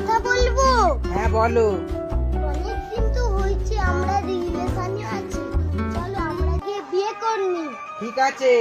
কথা বলব? হ্যাঁ বলো। অনেক তো হয়েছে আমরা রিলেশনে আছি। চলো আমরা গিয়ে বিয়ে করনি ঠিক আছে।